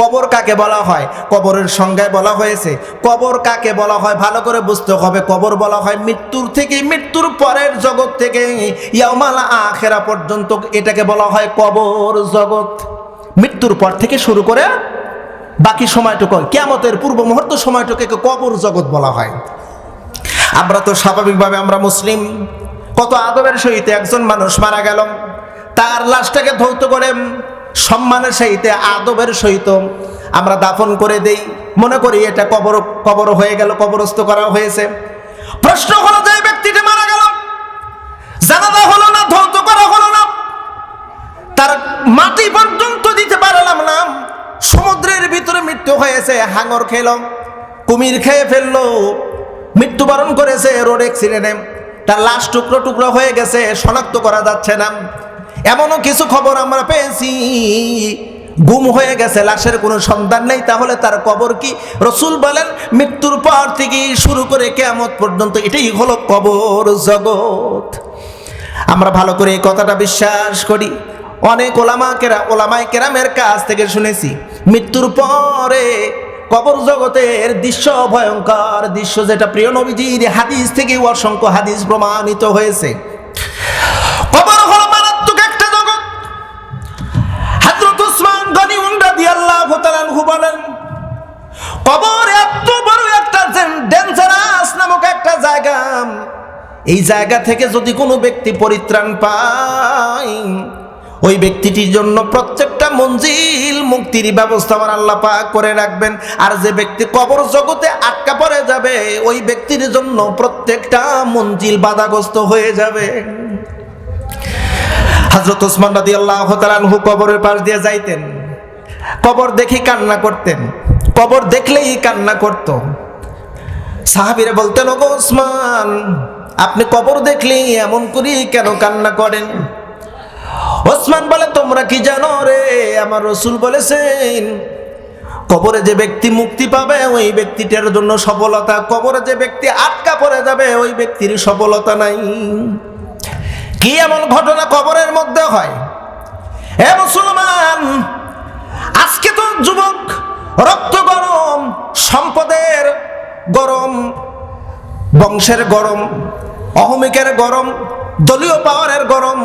কবর কাকে বলা হয়? কবরের সংজ্ঞায় বলা হয়েছে, কবর কাকে বলা হয়? ভালো করে বুঝতে হবে, কবর বলা হয় মৃত্যুর থেকে মৃত্যুর পরের জগৎ থেকে ইয়ামাল আখেরা পর্যন্ত এটাকে বলা হয় কবর জগৎ। মৃত্যুর পর থেকে শুরু করে বাকি সময়টুকু কেমতের পূর্ব মুহূর্ত সময়টুকুকে কবর জগৎ বলা হয়। আমরা তো স্বাভাবিকভাবে আমরা মুসলিম, কত আদবের সহিত একজন মানুষ মারা গেল, তার লাশটাকে ধৌত করে সম্মানের সহিত আদবের সহিত আমরা দাফন করে দেই। মনে করি এটা কবর কবর হয়ে গেল, কবরস্থ করা হয়েছে। প্রশ্ন হলো, যে ব্যক্তিটা মারা গেল, জানাজা হলো না, ধৌত করা হলো না, তার মাটি পর্যন্ত দিতে পারলাম না, সমুদ্রের ভিতরে মৃত্যু হয়েছে, হাঙর খেল, কুমির খেয়ে ফেলল, মৃত্যুবরণ করেছে, রোড অ্যাক্সিডেন্টে তার লাশ টুকরো টুকরো হয়ে গেছে, শনাক্ত করা যাচ্ছে না। এমনও কিছু খবর আমরা পেয়েছি। গুম হয়ে গেছে, লাশের কোনো সন্ধান নেই। তাহলে তার কবর কি? রসুল বলেন, মৃত্যুর পর থেকে শুরু করে কেমত পর্যন্ত এটাই হলো কবর জগৎ। আমরা ভালো করে এই কথাটা বিশ্বাস করি। অনেক ওলামা কেরা ওলামাই কেরামের কাছ থেকে শুনেছি, মৃত্যুর পরে কবর জগতের দৃশ্য ভয়ঙ্কর দৃশ্য যেটা প্রিয় নবীজির হাদিস থেকে অসংখ্য হাদিস প্রমাণিত হয়েছে। এই জায়গা থেকে যদি কোনো ব্যক্তি পরিত্রাণ পায়, ওই ব্যক্তিটির জন্য প্রত্যেকটা মঞ্জিল মুক্তির ব্যবস্থা আমার আল্লাহ পাক করে রাখবেন। আর যে ব্যক্তি কবর জগতে আটকা পড়ে যাবে, ওই ব্যক্তির জন্য প্রত্যেকটা মঞ্জিল বাধাগ্রস্ত হয়ে যাবে। হজরত ওসমান রাদি আল্লাহ তালানহু কবরের পাশ দিয়ে যাইতেন। কবর দেখে কান্না করতেন। কবর দেখলেই কান্না করত। সাহাবিরা বলতেন, ওগো ওসমান আপনি কবর দেখলেই এমন করি কেন কান্না করেন? ওসমান বলে, তোমরা কি জানো রে? আমার রসুল বলেছেন, কবরে যে ব্যক্তি মুক্তি পাবে, ওই ব্যক্তিটার জন্য সফলতা। কবরে যে ব্যক্তি আটকা পড়ে যাবে, ওই ব্যক্তির সফলতা নাই। কি এমন ঘটনা কবরের মধ্যে হয়? মুসলমান, আজকে তো যুবক, রক্ত গরম, সম্পদের গরম বংশের গরম, অহমিকের গরম, দলীয় পাওয়ারের গরম,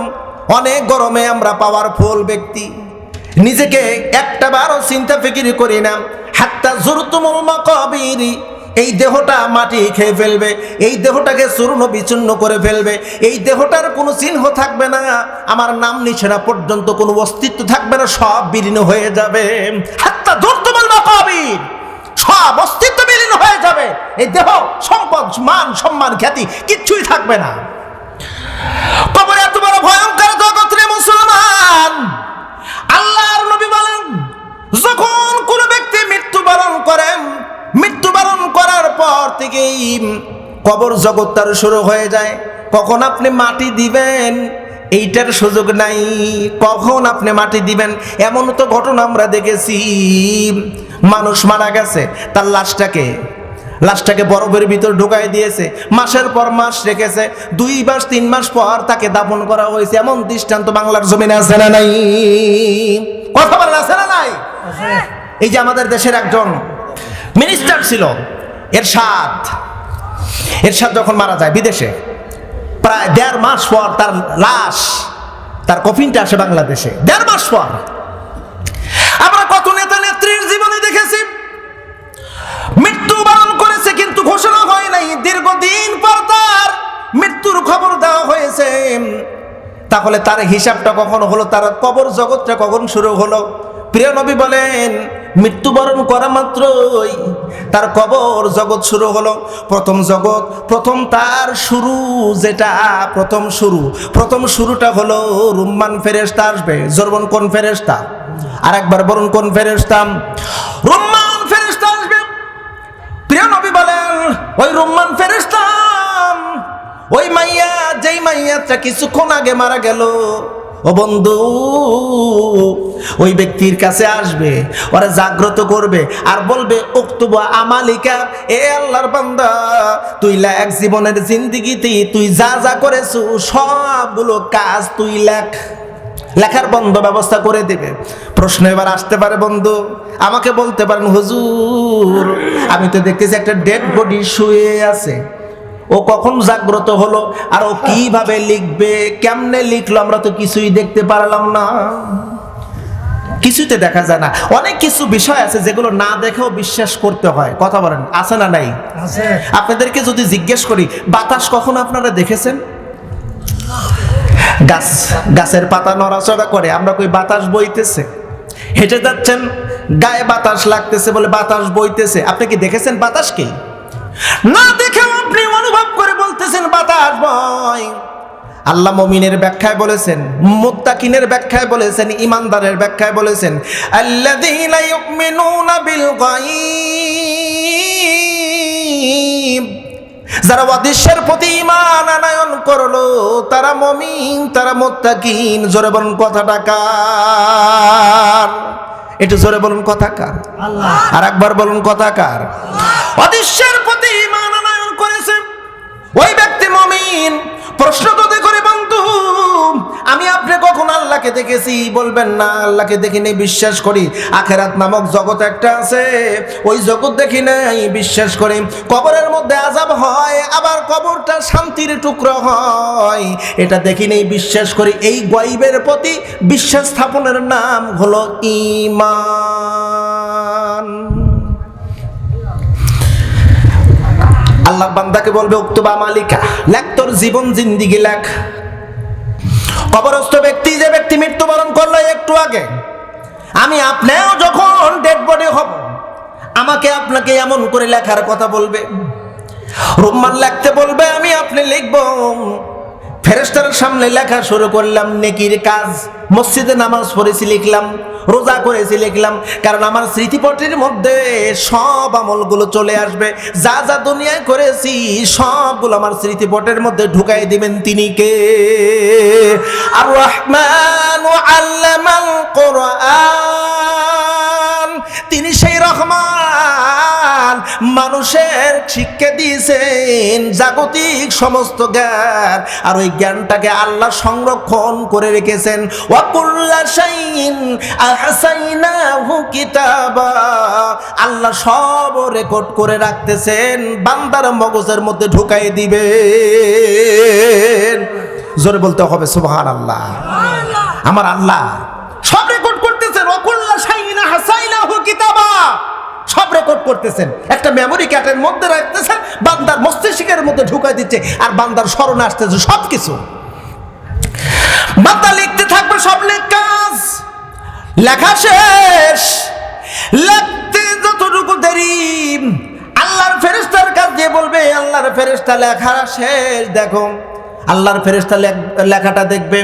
অনেক গরমে আমরা পাওয়ার ফুল ব্যক্তি। নিজেকে একটা বারও চিন্তা ফিকিরি করি না। হাত্তা জোরতুমুল মাকাবিরি, এই দেহটা মাটি খেয়ে ফেলবে, এই দেহটাকে চূর্ণ বিচূর্ণ করে ফেলবে, এই দেহটার কোনো চিহ্ন থাকবে না। আমার নাম নিছেনা পর্যন্ত কোনো অস্তিত্ব থাকবে না, সব বিলীন হয়ে যাবে। হাত্তা জোরতুমুল মাকাবির। সব অস্তিত্ব বিলীন হয়ে যাবে। এই দেহ, সম্পদ, মান, সম্মান, খ্যাতি কিচ্ছুই থাকবে না। কবর এত বড় ভয়ঙ্কর জগৎ রে মুসলমান। আল্লাহর নবী বলেন, যখন কোন ব্যক্তি মৃত্যুবরণ করেন, মৃত্যুবরণ করার পর থেকেই কবর জগৎ তার শুরু হয়ে যায়। কখন আপনি মাটি দিবেন, এইটার সুযোগ নাই। কখন আপনি মাটি দিবেন, এমন তো ঘটনা আমরা দেখেছি। মানুষ মারা গেছে, তার লাশটাকে লাশটাকে বরফের ভিতর ঢুকাই দিয়েছে, মাসের পর মাস রেখেছে, দুই মাস, তিন মাস পর তাকে দাফন করা হয়েছে। এমন দৃষ্টান্ত বাংলার জমিনে আছে না নাই? কথা বলেন, আছে না নাই? এই যে আমাদের দেশের একজন মিনিস্টার ছিল, এরশাদ। এরশাদ যখন মারা যায় বিদেশে, প্রায় দেড় মাস পর তার লাশ, তার কফিনটা আসে বাংলাদেশে। দেড় মাস পর। নাই, দীর্ঘদিন পর তার মৃত্যুর খবর দেওয়া হয়েছে। তাহলে তার হিসাবটা কখন হলো? তার কবর জগৎটা কখন শুরু হলো? প্রিয় নবী বলেন, মৃত্যুবরণ করা মাত্রই তার কবর জগৎ শুরু হলো। প্রথম জগৎ, প্রথম তার শুরু যেটা, প্রথম শুরু। প্রথম শুরুটা হলো, রুম্মান ফেরেস্তা আসবে। জরবন কোন ফেরেস্তা আর একবার বলুন কোন ফেরেস্তা রুম্মান ফেরেস্তা আসবে প্রিয় নবী বলেন ওই রুম্মান ফেরেস্তাম ওই মাইয়া, যেই মাইয়াটা কিছুক্ষণ আগে মারা গেল। ও বন্ধু, ওই ব্যক্তির কাছে আসবে, ওরা জাগ্রত করবে আর বলবে, উক্তুব আমালিকা, এ আল্লাহর বান্দা, তুই লেখ জীবনের জিন্দিগিতে তুই যা যা করেছ, সবগুলো কাজ তুই লেখ। লেখার বন্ধ ব্যবস্থা করে দেবে। প্রশ্ন এবার আসতে পারে বন্ধু। আমাকে বলতে পারেন হুজুর আমি তো দেখতেছি একটা ডেড বডি শুয়ে আছে। ও কখন জাগ্রত হলো আর ও কীভাবে লিখবে কেমনে লিখলো আমরা তো কিছুই দেখতে পারলাম না। কিছুতে দেখা যায় না। অনেক কিছু বিষয় আছে যেগুলো না দেখেও বিশ্বাস করতে হয়। কথা বলেন আছে না নাই? আপনাদেরকে যদি জিজ্ঞেস করি বাতাস কখন আপনারা দেখেছেন? গাছ গাছের পাতা নড়াচড়া করে। আমরা কই বাতাস বইতেছে? হেঁটে যাচ্ছেন, গায়ে বাতাস লাগতেছে বলে বাতাস বইতেছে। আপনি কি দেখেছেন বাতাস কি না দেখেও আপনি অনুভব করে বলতেছেন বাতাস বয়। আল্লাহ মমিনের ব্যাখ্যায় বলেছেন, মুত্তাকিনের ব্যাখ্যায় বলেছেন, ইমানদারের ব্যাখ্যায় বলেছেন, আল্লাযীনা ইউমিনুনা বিল গায়ব। যারা অদৃশ্যের প্রতি ইমান আনায়ন করল তারা মমিন তারা মোত্তাকিন। জোরে বলুন কথাটা কার? একটু জোরে বলুন কথা কার? আল্লাহ। আর একবার বলুন কথা কার? অদৃশ্যের প্রতি ইমান আনায়ন করেছে ওই ব্যক্তি মমিন। প্রশ্ন তো করে আমি আপনি কখন আল্লাহকে দেখেছি? বলবেন না, আল্লাহকে দেখি নেই বিশ্বাস করি। আখেরাত নামক জগৎ একটা আছে, ওই জগৎ দেখি নাই, বিশ্বাস করি। কবরের মধ্যে আজাব হয়, আবার কবরটা শান্তির টুকরো হয়। এটা দেখি নেই, বিশ্বাস করি। এই গয়বের প্রতি বিশ্বাস স্থাপনের নাম হলো ইমান আল্লাহ বান্দাকে বলবে, উক্তবা মালিকা, লেখ তোর জীবন জিন্দিগি লেখ। কবরস্থ ব্যক্তি যে ব্যক্তি মৃত্যুবরণ করল একটু আগে, আমি আপনিও যখন ডেড বডি হব, আমাকে আপনাকে এমন করে লেখার কথা বলবে। রুম্মান লিখতে বলবে, আমি আপনি লিখব। ফেরেস্তার সামনে লেখা শুরু করলাম, নেকির কাজ। মসজিদে নামাজ পড়েছি লিখলাম, রোজা করেছি লিখলাম, কারণ আমার স্মৃতিপটের মধ্যে সব আমলগুলো চলে আসবে। যা যা দুনিয়ায় করেছি, সবগুলো আমার স্মৃতিপটের মধ্যে ঢুকাই দিবেন তিনি কে? আর রহমান আল্লামাল কোরআন, তিনি সেই রহমান। মানুষের শিক্ষা দিয়েছেন জাগতিক সমস্ত জ্ঞান আর ওই জ্ঞানটাকে আল্লাহ সংরক্ষণ করে রেখেছেন। ওয়াকুল্লা শাইইন আহসাইনাহু কিতাবা। আল্লাহ সব রেকর্ড করে রাখতেছেন বান্দার মগজের মধ্যে ঢুকাই দিবেন। জোরে বলতে হবে সুবহান আল্লাহ আমার আল্লাহ সব রেকর্ড করতেছেন অকুল্লা সাইনা হাসাইনা হাসাইনাহু কিতাবা। সব রেকর্ড করতেছেন। একটা মেমোরি কার্ডের মধ্যে রাখতেছেন, বান্দার মস্তিষ্কের মধ্যে ঢুকাই দিচ্ছে, আর বান্দার স্মরণে আসতেছে সব কিছু বান্দা লিখতে থাকবে সব কাজ। লেখা শেষ। লিখতে যতটুকু দেরি, আল্লাহর ফেরেস্তার কাজ দিয়ে বলবে, আল্লাহর ফেরেশতা লেখা শেষ। দেখো, আল্লাহর ফেরেশতা লেখ- লেখাটা দেখবে।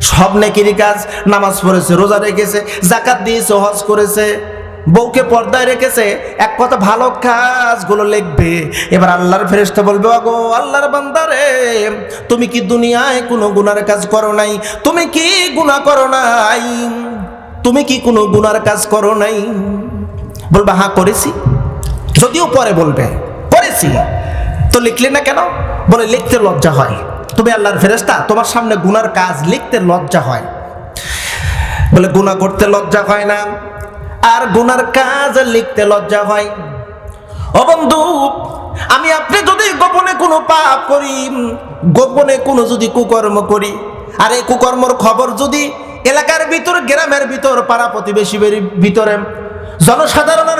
সব নেকিরি কাজ? নামাজ পড়েছে, রোজা রেখেছে জাকাত দিয়েছে, হজ করেছে। বউকে পর্দায় রেখেছে, এক কথা ভালো কাজগুলো লিখবে। এবার আল্লাহর ফেরেশতা বলবে, ওগো আল্লাহর বান্দারে তুমি কি দুনিয়ায় কোনো গুনার কাজ করো নাই? তুমি কি গুনাহ করো নাই? তুমি কি কোনো গুনার কাজ করো নাই? বলবে হ্যাঁ করেছি। যদিও পরে বলবে, করেছি। তো লিখলে না কেন? বলে, লিখতে লজ্জা হয়। তুমি আল্লাহর ফেরেস্তা তোমার সামনে গুনার কাজ লিখতে লজ্জা হয়। বলে, গুনাহ করতে লজ্জা হয় না। আর গুনার কাজ লিখতে লজ্জা হয়। ও বন্ধু, আমি আপনি যদি গোপনে কোনো পাপ করি, গোপনে কোনো যদি কুকর্ম করি, আর এই কুকর্মর খবর যদি এলাকার ভিতর, গ্রামের ভিতর, পাড়া প্রতিবেশী ভিতরে, জনসাধারণের